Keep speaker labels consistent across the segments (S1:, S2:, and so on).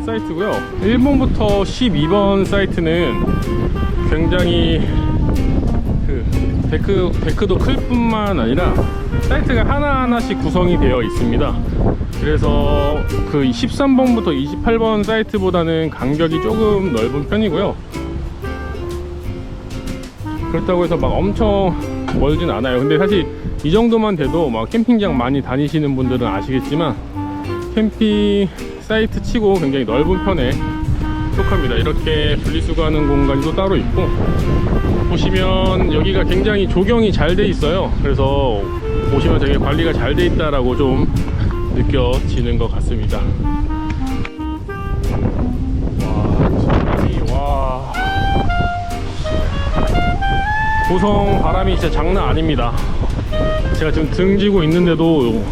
S1: 1번 사이트고요. 1번부터 12번 사이트는 굉장히 그 데크, 데크도 클 뿐만 아니라 사이트가 하나하나씩 구성이 되어 있습니다. 그래서 그 13번부터 28번 사이트보다는 간격이 조금 넓은 편이고요. 그렇다고 해서 막 엄청 멀진 않아요. 근데 사실 이 정도만 돼도 막 캠핑장 많이 다니시는 분들은 아시겠지만 캠핑 사이트 치고 굉장히 넓은 편에 속합니다. 이렇게 분리수거하는 공간이 또 따로 있고 보시면 여기가 굉장히 조경이 잘 돼 있어요. 그래서 보시면 되게 관리가 잘 돼 있다라고 좀 느껴지는 것 같습니다. 와. 고성 바람이 진짜 장난 아닙니다. 제가 지금 등지고 있는데도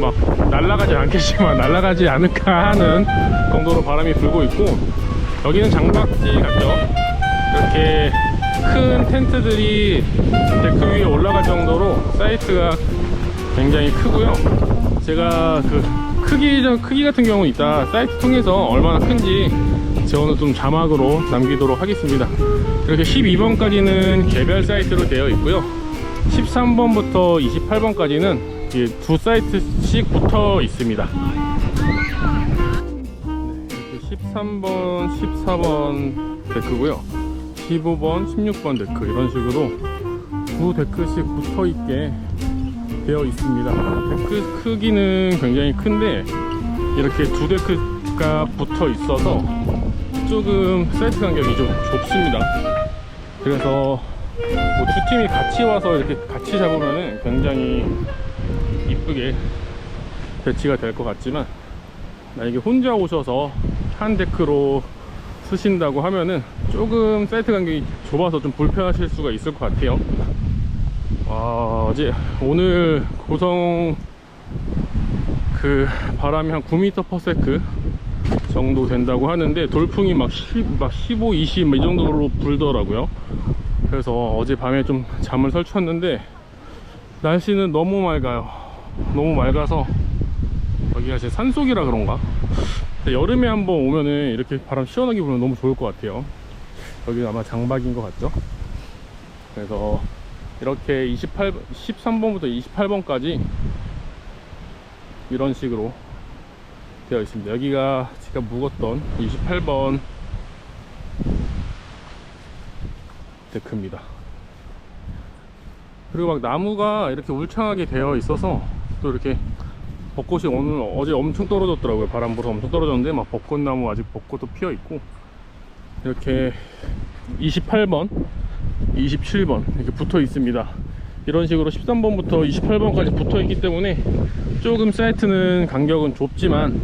S1: 막 날아가지 않겠지만 날아가지 않을까 하는 정도로 바람이 불고 있고 여기는 장박지 같죠? 이렇게 큰 텐트들이 데크 위에 올라갈 정도로 사이트가 굉장히 크고요. 제가 그 크기 크기 같은 경우는 이따 사이트 통해서 얼마나 큰지 저는 좀 자막으로 남기도록 하겠습니다. 이렇게 12번까지는 개별 사이트로 되어 있고요. 13번부터 28번까지는 두 사이트씩 붙어 있습니다. 네, 이렇게 13번, 14번 데크고요. 15번, 16번 데크 이런 식으로 두 데크씩 붙어 있게 되어 있습니다. 데크 크기는 굉장히 큰데 이렇게 두 데크가 붙어 있어서 조금 사이트 간격이 좀 좁습니다. 그래서 뭐 두 팀이 같이 와서 이렇게 같이 잡으면은 굉장히 이쁘게 배치가 될 것 같지만 만약에 혼자 오셔서 한 데크로 쓰신다고 하면은 조금 사이트 간격이 좁아서 좀 불편하실 수가 있을 것 같아요. 와, 어제 오늘 고성 그 바람이 한 9m/s 정도 된다고 하는데 돌풍이 막, 10, 막 15, 20 이 정도로 불더라고요. 그래서 어제 밤에 좀 잠을 설쳤는데 날씨는 너무 맑아요. 너무 맑아서 여기가 제 산속이라 그런가? 여름에 한번 오면은 이렇게 바람 시원하게 불면 너무 좋을 것 같아요. 여기 아마 장박인 것 같죠? 그래서 이렇게 28, 13번부터 28번까지 이런 식으로 되어 있습니다. 여기가 제가 묵었던 28번 데크입니다. 그리고 막 나무가 이렇게 울창하게 되어 있어서 또 이렇게 벚꽃이 오늘 어제 엄청 떨어졌더라고요. 바람 불어서 엄청 떨어졌는데 막 벚꽃나무 아직 벚꽃도 피어 있고 이렇게 28번, 27번 이렇게 붙어 있습니다. 이런 식으로 13번부터 28번까지 붙어 있기 때문에 조금 사이트는 간격은 좁지만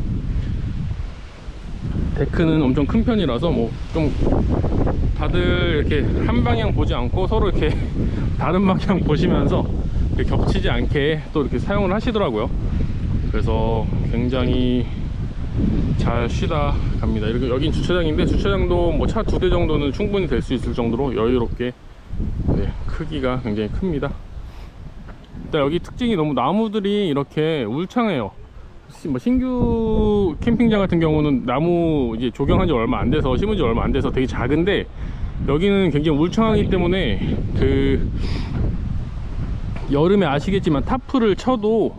S1: 데크는 엄청 큰 편이라서 뭐 좀 다들 이렇게 한 방향 보지 않고 서로 이렇게 다른 방향 보시면서 겹치지 않게 또 이렇게 사용을 하시더라고요. 그래서 굉장히 잘 쉬다 갑니다. 이렇게 여긴 주차장인데 주차장도 뭐 차 두 대 정도는 충분히 될 수 있을 정도로 여유롭게 네, 크기가 굉장히 큽니다. 일단 여기 특징이 너무 나무들이 이렇게 울창해요. 시- 뭐 신규 캠핑장 같은 경우는 나무 이제 조경한 지 얼마 안 돼서 심은 지 얼마 안 돼서 되게 작은데 여기는 굉장히 울창하기 때문에 그 여름에 아시겠지만 타프를 쳐도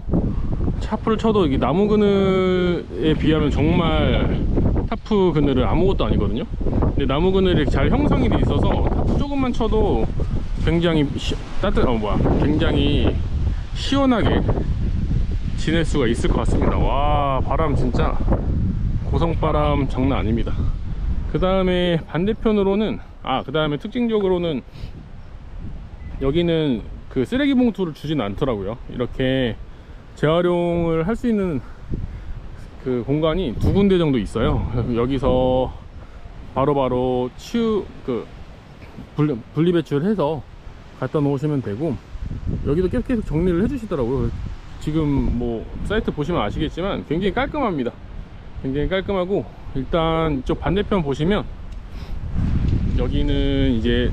S1: 타프를 쳐도 이게 나무 그늘에 비하면 정말 타프 그늘은 아무것도 아니거든요. 근데 나무 그늘이 잘 형성이 돼 있어서 타프 조금만 쳐도 굉장히 시, 따뜻 어 뭐야 굉장히 시원하게 지낼 수가 있을 것 같습니다. 와 바람 진짜 고성바람 장난 아닙니다. 그 다음에 반대편으로는 아 그 다음에 특징적으로는 여기는 그 쓰레기 봉투를 주진 않더라고요. 이렇게 재활용을 할 수 있는 그 공간이 두 군데 정도 있어요. 여기서 바로 바로 치우 그 분리, 분리 배출해서 갖다 놓으시면 되고 여기도 계속 정리를 해주시더라고요. 지금 뭐 사이트 보시면 아시겠지만 굉장히 깔끔합니다. 굉장히 깔끔하고 일단 이쪽 반대편 보시면 여기는 이제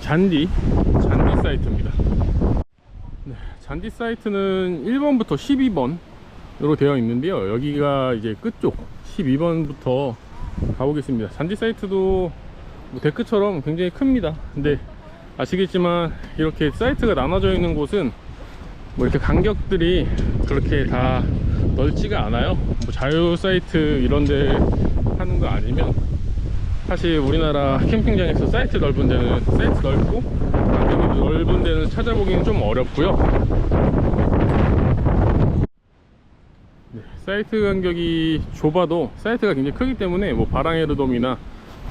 S1: 잔디 사이트입니다. 네, 잔디 사이트는 1번부터 12번으로 되어 있는데요. 여기가 이제 끝쪽 12번부터 가보겠습니다. 잔디 사이트도 뭐 데크처럼 굉장히 큽니다. 근데 아시겠지만 이렇게 사이트가 나눠져 있는 곳은 뭐 이렇게 간격들이 그렇게 다 넓지가 않아요. 뭐 자유 사이트 이런데 하는 거 아니면 사실 우리나라 캠핑장에서 사이트 넓은 데는 사이트 넓고 넓은 데는 찾아보기는 좀 어렵고요. 네, 사이트 간격이 좁아도 사이트가 굉장히 크기 때문에 뭐 바랑에르돔이나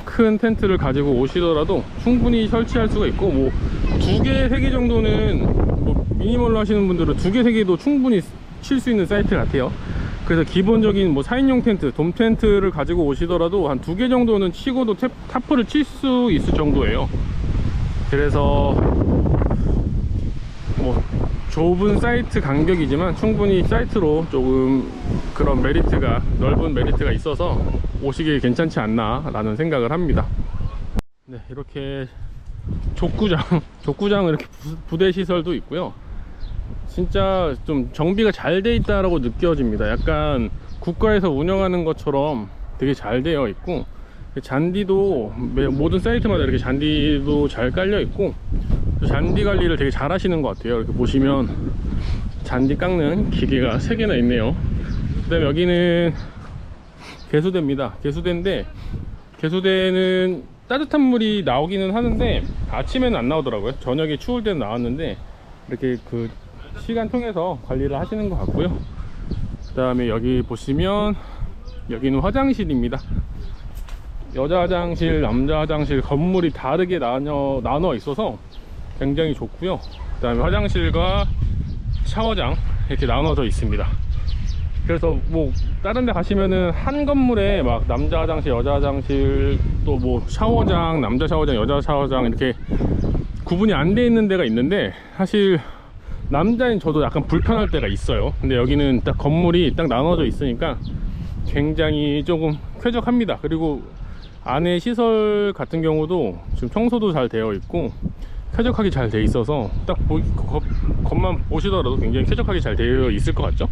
S1: 큰 텐트를 가지고 오시더라도 충분히 설치할 수가 있고 뭐 두 개, 세 개 정도는 뭐 미니멀로 하시는 분들은 두 개, 세 개도 충분히 칠 수 있는 사이트 같아요. 그래서 기본적인 뭐 4인용 텐트, 돔 텐트를 가지고 오시더라도 한 두 개 정도는 치고도 탭, 타프를 칠 수 있을 정도예요. 그래서 뭐 좁은 사이트 간격이지만 충분히 사이트로 조금 그런 메리트가 넓은 메리트가 있어서 오시기 괜찮지 않나 라는 생각을 합니다. 네 이렇게 족구장 족구장 이렇게 부- 부대 시설도 있고요. 진짜 좀 정비가 잘 돼 있다라고 느껴집니다. 약간 국가에서 운영하는 것처럼 되게 잘 되어 있고 잔디도 매- 모든 사이트마다 이렇게 잔디도 잘 깔려 있고 잔디 관리를 되게 잘 하시는 것 같아요. 이렇게 보시면 잔디 깎는 기계가 3개나 있네요. 그 다음에 여기는 개수대입니다. 개수대인데 개수대는 따뜻한 물이 나오기는 하는데 아침에는 안 나오더라고요. 저녁에 추울 때는 나왔는데 이렇게 그 시간 통해서 관리를 하시는 것 같고요. 그 다음에 여기 보시면 여기는 화장실입니다 여자 화장실, 남자 화장실 건물이 다르게 나눠, 나눠 있어서 굉장히 좋고요. 그 다음에 화장실과 샤워장 이렇게 나눠져 있습니다. 그래서 뭐 다른 데 가시면은 한 건물에 막 남자 화장실, 여자 화장실 또 뭐 샤워장, 남자 샤워장, 여자 샤워장 이렇게 구분이 안 돼 있는 데가 있는데 사실 남자인 저도 약간 불편할 때가 있어요. 근데 여기는 딱 건물이 딱 나눠져 있으니까 굉장히 조금 쾌적합니다. 그리고 안에 시설 같은 경우도 지금 청소도 잘 되어 있고 쾌적하게 잘 돼 있어서 딱 보, 겉, 겉만 보시더라도 굉장히 쾌적하게 잘 되어 있을 것 같죠?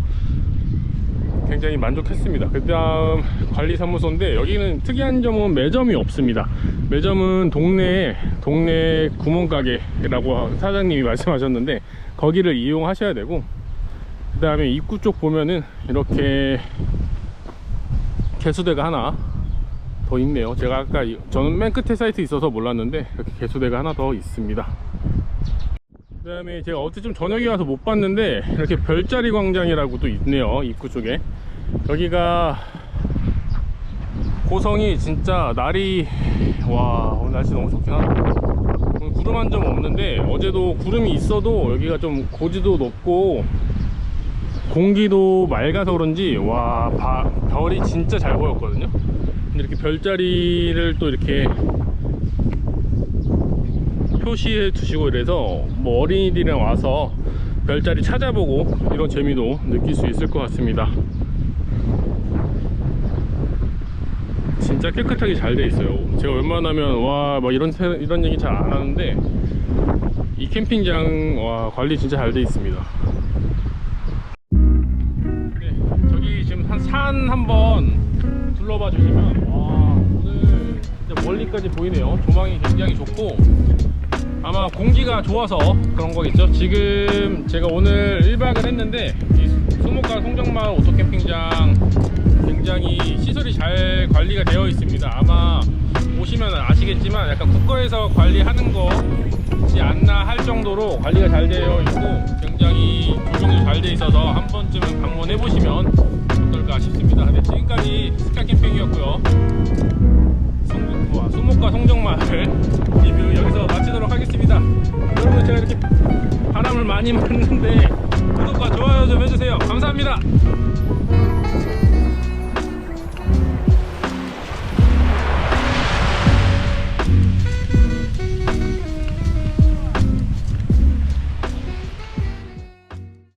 S1: 굉장히 만족했습니다. 그 다음 관리사무소인데 여기는 특이한 점은 매점이 없습니다. 매점은 동네 동네 구멍가게라고 사장님이 말씀하셨는데 거기를 이용하셔야 되고 그 다음에 입구 쪽 보면은 이렇게 개수대가 하나 더 있네요. 제가 아까 이- 저는 맨 끝에 사이트 있어서 몰랐는데 이렇게 개수대가 하나 더 있습니다. 그 다음에 제가 어제 좀 저녁에 와서 못 봤는데 이렇게 별자리 광장이라고 도 있네요 입구 쪽에. 여기가 고성이 진짜 날이 와 오늘 날씨 너무 좋긴 하다. 오늘 구름 한 점 없는데 어제도 구름이 있어도 여기가 좀 고지도 높고 공기도 맑아서 그런지 와 바- 별이 진짜 잘 보였거든요 이렇게 별자리를 또 이렇게 표시해 두시고 이래서 뭐 어린이들이랑 와서 별자리 찾아보고 이런 재미도 느낄 수 있을 것 같습니다. 진짜 깨끗하게 잘 돼 있어요. 제가 웬만하면 와뭐 이런 세- 이런 얘기 잘 안 하는데 이 캠핑장 와 관리 진짜 잘 돼 있습니다. 네, 저기 지금 한 산 한번 둘러봐 주시면. 와 오늘 진짜 멀리까지 보이네요. 조망이 굉장히 좋고. 아마 공기가 좋아서 그런 거겠죠. 지금 제가 오늘 1박을 했는데 이 수목가 송정마을 오토캠핑장 굉장히 시설이 잘 관리가 되어 있습니다. 아마 오시면 아시겠지만 약간 국가에서 관리하는 거지 않나 할 정도로 관리가 잘 되어 있고 굉장히 조정도 잘 돼 있어서 한 번쯤은 방문해 보시면 어떨까 싶습니다 네, 지금까지 스카 캠핑이었고요 송- 수목과 송정마을 리뷰 여기서 마치도록 하겠습니다. 여러분 제가 이렇게 바람을 많이 맞는데 구독과 좋아요 좀 해주세요. 감사합니다.